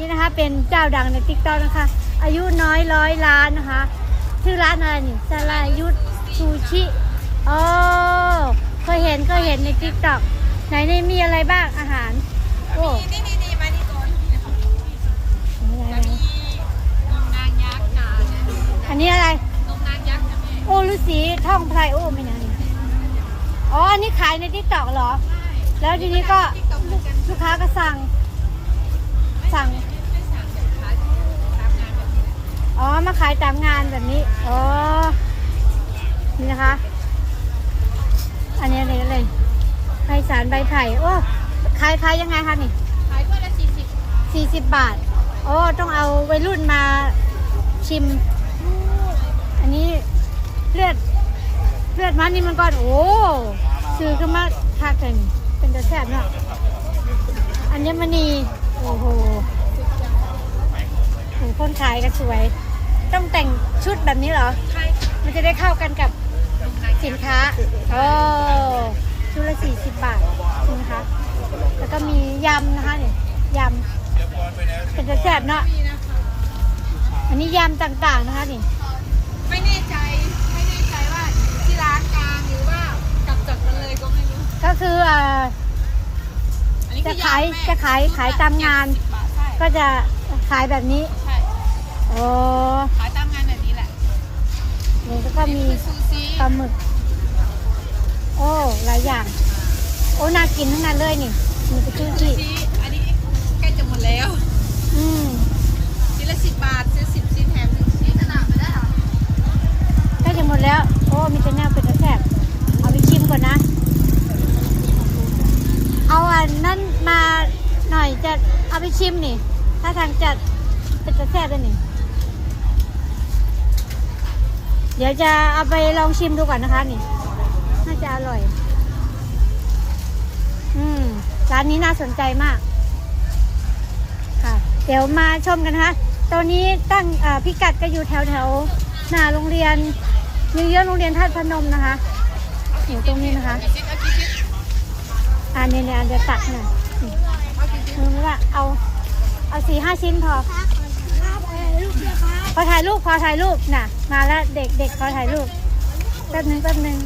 นี่นะคะ เป็นเจ้าดังในติ๊กต็อกนะคะ อายุน้อยร้อยล้านนะคะ ชื่อร้านอะไรนี่สลายุทธซูชิอ๋อเคยเห็นเคยเห็นในติ๊กต็อกไหนนี่มีอะไรบ้างอาหาร โอ้นี่นี่นี่มานี่ก่อนอะไรมีนมนางยักษ์ค่ะอันนี้อะไรนมนางยักษ์ค่ะแม่โอ้ฤาษีท่องไพรโอ้ไม่นานอ๋ออันนี้ขายในติ๊กต็อกเหรอ แล้วทีนี้ก็ติ๊กต็อกเหมือนกันลูกค้าก็สั่ง สั่งไม่สั่งแบบขายตามงานแบบนี้อ๋อ มาขายตามงานแบบนี้ อ๋อ นี่นะคะ อันนี้อะไรเลยไผ่สารใบไผ่ โอ้ ขายขายยังไงคะนี่ขายถ้วยละสี่สิบสี่สิบบาท โอ้ ต้องเอาวัยรุ่นมาชิม อันนี้เลือด เลือดมันนี่มันก่อน โอ้ซื้อขึ้นมาทักเลยนี่เป็นตัวแซ่บเนาะอัญมณี โอ้โหโหคนขายก็สวย ต้องแต่งชุดแบบนี้เหรอ ใช่ มันจะได้เข้ากันกับสินค้า โอ้ชุดละสี่สิบบาทนะคะ แล้วก็มียำนะคะเนี่ยยำเป็นจะแซ่บเนาะอันนี้ยำต่างๆนะคะนี่ไม่แน่ใจไม่แน่ใจว่าที่ร้านกลางหรือว่ากลับจากกันเลยก็ไม่รู้ ก็คืออ่ออันนี้ จะคือขายำแม่จะขายขายตามงานสิบบาทใช่ก็จะขายแบบนี้ใช่โอ้ขายตามงานแบบนี้แหละนี่แล้วก็มีคือซูซิปลาหมึก โอ้หลายอย่าง โอ้น่ากินทั้งนั้นเลยนี่มีกระชื่อซูที่ซิอั หน่อยจะเอาไปชิมนี่ ถ้าทางจะเป็นกระแทกเลยนี่ เดี๋ยวจะเอาไปลองชิมดูก่อนนะคะนี่ น่าจะอร่อย อืม ร้านนี้น่าสนใจมาก ค่ะ เดี๋ยวมาชมกันนะคะตอนนี้ตั้งพิกัดก็อยู่แถวแถวหน้าโรงเรียนยืเยอะโรงเรียนท่าพนมนะคะอยู่ตรงนี้นะคะกี่ชิ้นเอากี่ชิ้นอันนี้เนี่ยอันเดียวตัดหน่อย เอากี่ชิ้นคือว่าเอา เอาสี่ห้าชิ้นพอพอถ่ายรูปพอถ่ายรูปน่ะ มาแล้วเด็กเด็กพอถ่ายรูปแป๊บนึงแป๊บนึง